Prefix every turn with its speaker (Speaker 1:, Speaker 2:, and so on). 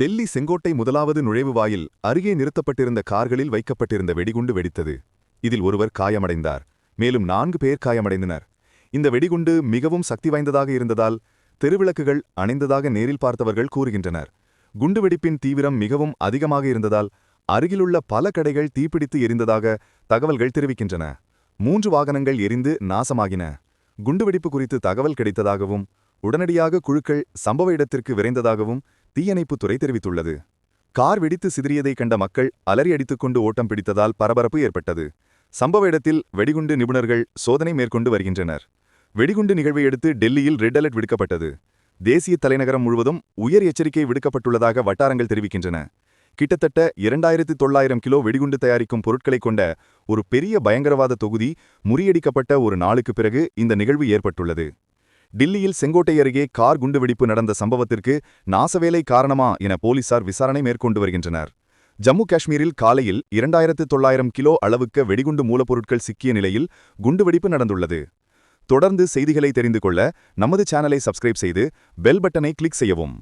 Speaker 1: டெல்லி செங்கோட்டை முதலாவது நுழைவு வாயில் அருகே நிறுத்தப்பட்டிருந்த கார்களில் வைக்கப்பட்டிருந்த வெடிகுண்டு வெடித்தது. இதில் ஒருவர் காயமடைந்தார். மேலும் நான்கு பேர் காயமடைந்தனர். இந்த வெடிகுண்டு மிகவும் சக்தி வாய்ந்ததாக இருந்ததால் தெருவிளக்குகள் அணைந்ததாக நேரில் பார்த்தவர்கள் கூறுகின்றனர். குண்டுவெடிப்பின் தீவிரம் மிகவும் அதிகமாக இருந்ததால் அருகிலுள்ள பல கடைகள் தீப்பிடித்து எரிந்ததாக தகவல்கள் தெரிவிக்கின்றன. மூன்று வாகனங்கள் எரிந்து நாசமாகின. குண்டுவெடிப்பு குறித்து தகவல் கிடைத்ததாகவும் உடனடியாக குழுக்கள் சம்பவ இடத்திற்கு விரைந்ததாகவும் தீயணைப்புத்துறை தெரிவித்துள்ளது. கார் வெடித்து சிதறியதைக் கண்ட மக்கள் அலறி அடித்துக்கொண்டு ஓட்டம் பிடித்ததால் பரபரப்பு ஏற்பட்டது. சம்பவ இடத்தில் வெடிகுண்டு நிபுணர்கள் சோதனை மேற்கொண்டு வருகின்றனர். வெடிகுண்டு நிகழ்வை அடுத்து டெல்லியில் ரெட் அலர்ட் விடுக்கப்பட்டது. தேசிய தலைநகரம் முழுவதும் உயர் எச்சரிக்கை விடுக்கப்பட்டுள்ளதாக வட்டாரங்கள் தெரிவிக்கின்றன. கிட்டத்தட்ட இரண்டாயிரத்து தொள்ளாயிரம் கிலோ வெடிகுண்டு தயாரிக்கும் பொருட்களைக் கொண்ட ஒரு பெரிய பயங்கரவாத தொகுதி முறியடிக்கப்பட்ட ஒரு நாளுக்குப் பிறகு இந்த நிகழ்வு ஏற்பட்டுள்ளது. டில்லியில் செங்கோட்டை அருகே கார் குண்டுவெடிப்பு நடந்த சம்பவத்திற்கு நாசவேலை காரணமா என போலீசார் விசாரணை மேற்கொண்டு வருகின்றனர். ஜம்மு காஷ்மீரில் காலையில் இரண்டாயிரத்து தொள்ளாயிரம் கிலோ அளவுக்கு வெடிகுண்டு மூலப்பொருட்கள் சிக்கிய நிலையில் குண்டுவெடிப்பு நடந்துள்ளது. தொடர்ந்து செய்திகளை தெரிந்து கொள்ள நமது சேனலை சப்ஸ்கிரைப் செய்து பெல் பட்டனை கிளிக் செய்யவும்.